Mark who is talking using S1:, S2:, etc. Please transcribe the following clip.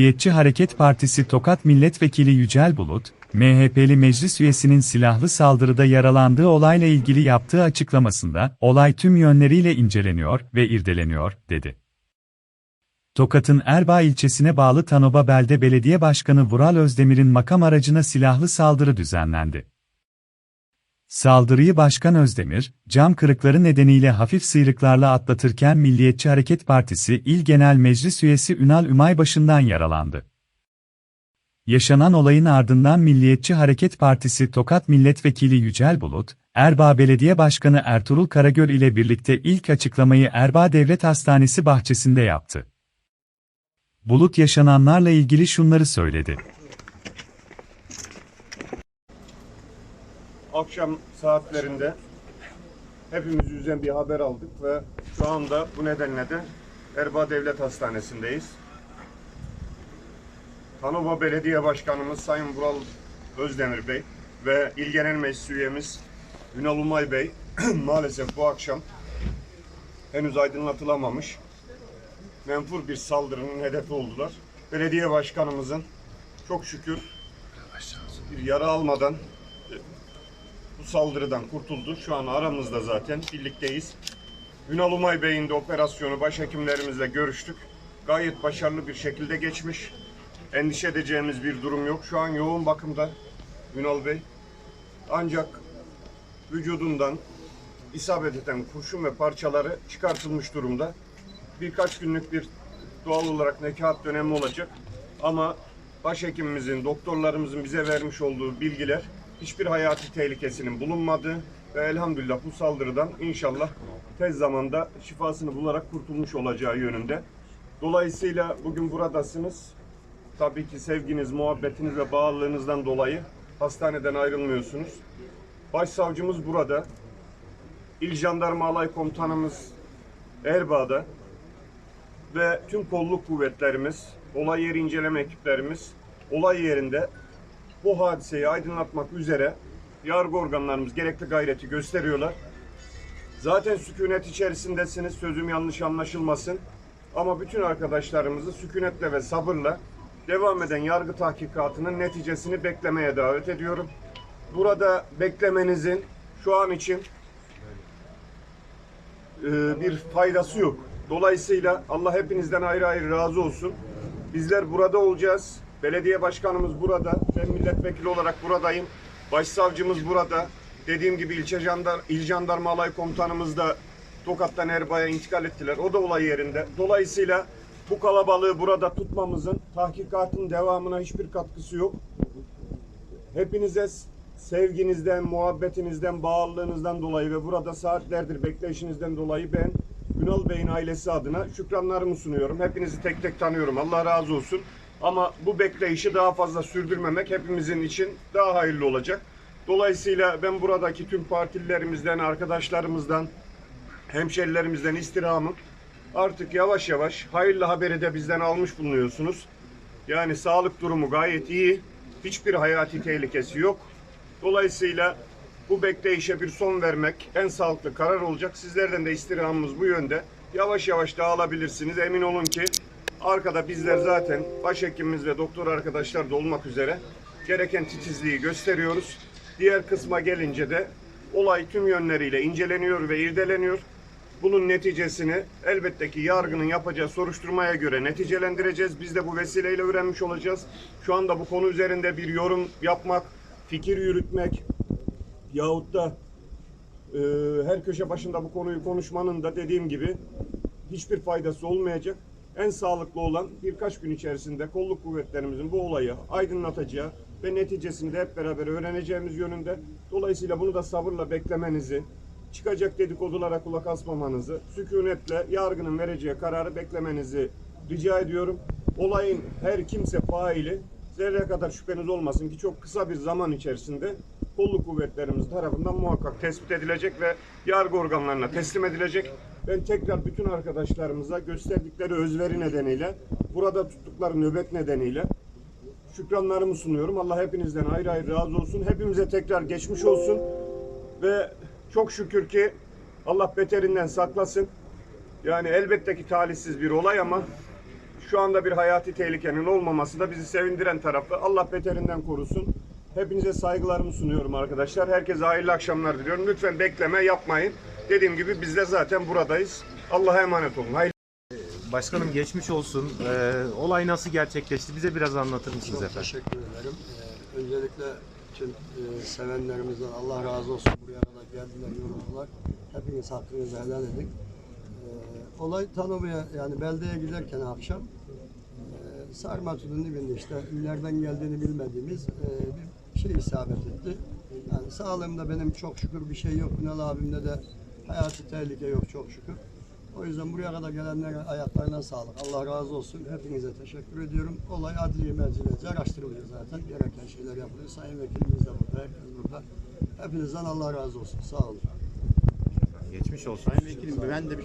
S1: Milliyetçi Hareket Partisi Tokat Milletvekili Yücel Bulut, MHP'li meclis üyesinin silahlı saldırıda yaralandığı olayla ilgili yaptığı açıklamasında, olay tüm yönleriyle inceleniyor ve irdeleniyor, dedi. Tokat'ın Erbaa ilçesine bağlı Tanoba Belde Belediye Başkanı Vural Özdemir'in makam aracına silahlı saldırı düzenlendi. Saldırıyı Başkan Özdemir, cam kırıkları nedeniyle hafif sıyrıklarla atlatırken Milliyetçi Hareket Partisi İl Genel Meclis Üyesi Ünal Ümaybaşı'ndan yaralandı. Yaşanan olayın ardından Milliyetçi Hareket Partisi Tokat Milletvekili Yücel Bulut, Erbaa Belediye Başkanı Ertuğrul Karagöl ile birlikte ilk açıklamayı Erbaa Devlet Hastanesi bahçesinde yaptı. Bulut yaşananlarla ilgili şunları söyledi.
S2: Akşam saatlerinde hepimizi üzen bir haber aldık ve şu anda bu nedenle de Erbaa Devlet Hastanesi'ndeyiz. Tanova Belediye Başkanımız Sayın Vural Özdemir Bey ve İl Genel Meclis üyemiz Ünal Umay Bey maalesef bu akşam henüz aydınlatılamamış menfur bir saldırının hedefi oldular. Belediye başkanımızın çok şükür bir yara almadan bu saldırıdan kurtuldu. Şu an aramızda zaten birlikteyiz. Ünal Umay Bey'in de operasyonu başhekimlerimizle görüştük. Gayet başarılı bir şekilde geçmiş. Endişe edeceğimiz bir durum yok. Şu an yoğun bakımda Ünal Bey. Ancak vücudundan isabet eden kurşun ve parçaları çıkartılmış durumda. Birkaç günlük bir doğal olarak nekaat dönemi olacak. Ama başhekimimizin, doktorlarımızın bize vermiş olduğu bilgiler hiçbir hayati tehlikesinin bulunmadığı ve elhamdülillah bu saldırıdan inşallah tez zamanda şifasını bularak kurtulmuş olacağı yönünde. Dolayısıyla bugün buradasınız. Tabii ki sevginiz, muhabbetiniz ve bağlılığınızdan dolayı hastaneden ayrılmıyorsunuz. Başsavcımız burada. İl Jandarma Alay Komutanımız Erbaa'da ve tüm kolluk kuvvetlerimiz, olay yeri inceleme ekiplerimiz olay yerinde bu hadiseyi aydınlatmak üzere yargı organlarımız gerekli gayreti gösteriyorlar. Zaten sükunet içerisindesiniz, sözüm yanlış anlaşılmasın. Ama bütün arkadaşlarımızı sükunetle ve sabırla devam eden yargı tahkikatının neticesini beklemeye davet ediyorum. Burada beklemenizin şu an için e, bir faydası yok. Dolayısıyla Allah hepinizden ayrı ayrı razı olsun. Bizler burada olacağız. Belediye başkanımız burada. Ben milletvekili olarak buradayım. Başsavcımız burada. Dediğim gibi ilçe jandar, il jandarma alay komutanımız da Tokat'tan Erbay'a intikal ettiler. O da olay yerinde. Dolayısıyla bu kalabalığı burada tutmamızın tahkikatın devamına hiçbir katkısı yok. Hepinize sevginizden, muhabbetinizden, bağlılığınızdan dolayı ve burada saatlerdir bekleyişinizden dolayı ben Ünal Bey'in ailesi adına şükranlarımı sunuyorum. Hepinizi tek tek tanıyorum. Allah razı olsun. Ama bu bekleyişi daha fazla sürdürmemek hepimizin için daha hayırlı olacak. Dolayısıyla ben buradaki tüm partililerimizden, arkadaşlarımızdan, hemşerilerimizden istirhamım artık yavaş yavaş hayırlı haberi de bizden almış bulunuyorsunuz. Yani sağlık durumu gayet iyi. Hiçbir hayati tehlikesi yok. Dolayısıyla bu bekleyişe bir son vermek en sağlıklı karar olacak. Sizlerden de istirhamımız bu yönde. Yavaş yavaş dağılabilirsiniz. Emin olun ki arkada bizler zaten başhekimimiz ve doktor arkadaşlar da olmak üzere gereken titizliği gösteriyoruz. Diğer kısma gelince de olay tüm yönleriyle inceleniyor ve irdeleniyor. Bunun neticesini elbette ki yargının yapacağı soruşturmaya göre neticelendireceğiz. Biz de bu vesileyle öğrenmiş olacağız. Şu anda bu konu üzerinde bir yorum yapmak, fikir yürütmek yahut da e, her köşe başında bu konuyu konuşmanın da dediğim gibi hiçbir faydası olmayacak. En sağlıklı olan birkaç gün içerisinde kolluk kuvvetlerimizin bu olayı aydınlatacağı ve neticesini de hep beraber öğreneceğimiz yönünde. Dolayısıyla bunu da sabırla beklemenizi, çıkacak dedikodulara kulak asmamanızı, sükunetle yargının vereceği kararı beklemenizi rica ediyorum. Olayın her kimse faili zerre kadar şüpheniz olmasın ki çok kısa bir zaman içerisinde kolluk kuvvetlerimiz tarafından muhakkak tespit edilecek ve yargı organlarına teslim edilecek. Ben tekrar bütün arkadaşlarımıza gösterdikleri özveri nedeniyle, burada tuttukları nöbet nedeniyle şükranlarımı sunuyorum. Allah hepinizden ayrı ayrı razı olsun. Hepimize tekrar geçmiş olsun. Ve çok şükür ki Allah beterinden saklasın. Yani elbette ki talihsiz bir olay ama Şu anda bir hayati tehlikenin olmaması da bizi sevindiren tarafı. Allah beterinden korusun. Hepinize saygılarımı sunuyorum arkadaşlar. Herkese hayırlı akşamlar diliyorum. Lütfen bekleme yapmayın. Dediğim gibi biz de zaten buradayız. Allah'a emanet olun. Hayırlı
S3: Başkanım geçmiş olsun. Ee, olay nasıl gerçekleşti? Bize biraz anlatır mısınız
S4: Çok
S3: efendim?
S4: teşekkür ederim. Ee, öncelikle tüm e, sevenlerimizden Allah razı olsun buraya kadar geldiler, yoruldular. Hepiniz hakkınızı helal edin. Ee, olay tanımaya yani beldeye giderken akşam e, Sarmatü'nün dibinde işte ileriden geldiğini bilmediğimiz e, bir şey isabet etti. Yani sağlığımda benim çok şükür bir şey yok. Ünal abimde de hayati tehlike yok çok şükür. O yüzden buraya kadar gelenlere ayaklarına sağlık. Allah razı olsun. Hepinize teşekkür ediyorum. Olay adli mercilerce araştırılıyor zaten. Gereken şeyler yapılıyor. Sayın Vekilimiz de burada. Herkes burada. Hepinizden Allah razı olsun. Sağ olun.
S3: Geçmiş olsun.
S5: Sayın Vekilim ben de bir